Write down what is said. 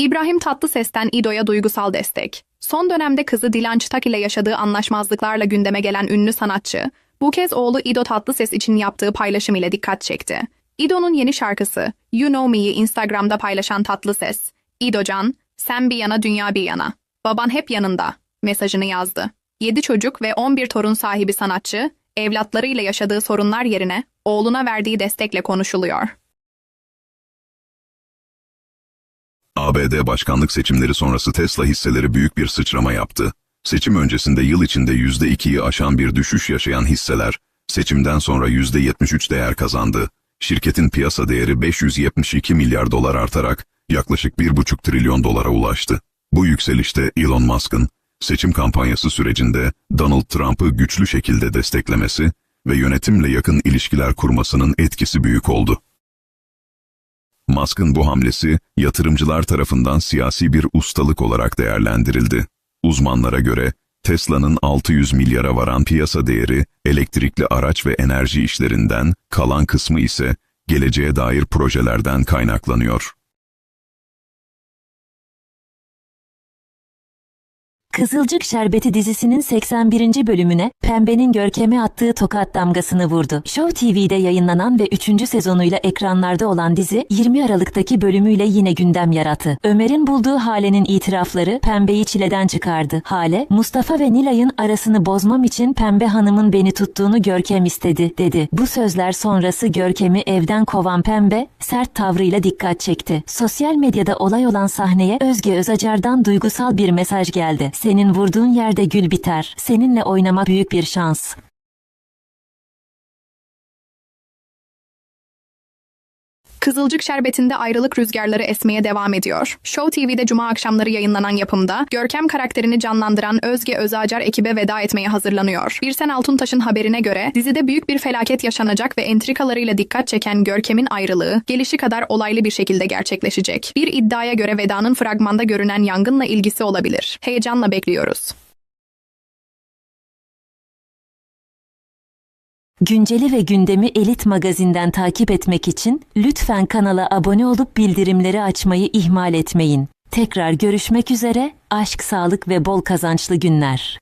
İbrahim Tatlıses'ten İdo'ya duygusal destek. Son dönemde kızı Dilan Çıtak ile yaşadığı anlaşmazlıklarla gündeme gelen ünlü sanatçı, bu kez oğlu İdo Tatlıses için yaptığı paylaşım ile dikkat çekti. İdo'nun yeni şarkısı You Know Me'yi Instagram'da paylaşan Tatlıses, İdocan, sen bir yana dünya bir yana, baban hep yanında mesajını yazdı. 7 çocuk ve 11 torun sahibi sanatçı, evlatlarıyla yaşadığı sorunlar yerine oğluna verdiği destekle konuşuluyor. ABD başkanlık seçimleri sonrası Tesla hisseleri büyük bir sıçrama yaptı. Seçim öncesinde yıl içinde %2'yi aşan bir düşüş yaşayan hisseler, seçimden sonra %73 değer kazandı. Şirketin piyasa değeri 572 milyar dolar artarak yaklaşık 1,5 trilyon dolara ulaştı. Bu yükselişte Elon Musk'ın seçim kampanyası sürecinde Donald Trump'ı güçlü şekilde desteklemesi ve yönetimle yakın ilişkiler kurmasının etkisi büyük oldu. Musk'ın bu hamlesi yatırımcılar tarafından siyasi bir ustalık olarak değerlendirildi. Uzmanlara göre Tesla'nın 600 milyara varan piyasa değeri elektrikli araç ve enerji işlerinden, kalan kısmı ise geleceğe dair projelerden kaynaklanıyor. Kızılcık Şerbeti dizisinin 81. bölümüne Pembe'nin görkeme attığı tokat damgasını vurdu. Show TV'de yayınlanan ve 3. sezonuyla ekranlarda olan dizi 20 Aralık'taki bölümüyle yine gündem yarattı. Ömer'in bulduğu Hale'nin itirafları Pembe'yi çileden çıkardı. Hale, Mustafa ve Nilay'ın arasını bozmam için Pembe Hanım'ın beni tuttuğunu Görkem istedi, dedi. Bu sözler sonrası Görkem'i evden kovan Pembe, sert tavrıyla dikkat çekti. Sosyal medyada olay olan sahneye Özge Özacar'dan duygusal bir mesaj geldi. Senin vurduğun yerde gül biter. Seninle oynamak büyük bir şans. Kızılcık Şerbeti'nde ayrılık rüzgarları esmeye devam ediyor. Show TV'de cuma akşamları yayınlanan yapımda Görkem karakterini canlandıran Özge Özacar ekibe veda etmeye hazırlanıyor. Birsen Altuntaş'ın haberine göre dizide büyük bir felaket yaşanacak ve entrikalarıyla dikkat çeken Görkem'in ayrılığı gelişi kadar olaylı bir şekilde gerçekleşecek. Bir iddiaya göre vedanın fragmanda görünen yangınla ilgisi olabilir. Heyecanla bekliyoruz. Günceli ve gündemi Elit Magazin'den takip etmek için lütfen kanala abone olup bildirimleri açmayı ihmal etmeyin. Tekrar görüşmek üzere, aşk, sağlık ve bol kazançlı günler.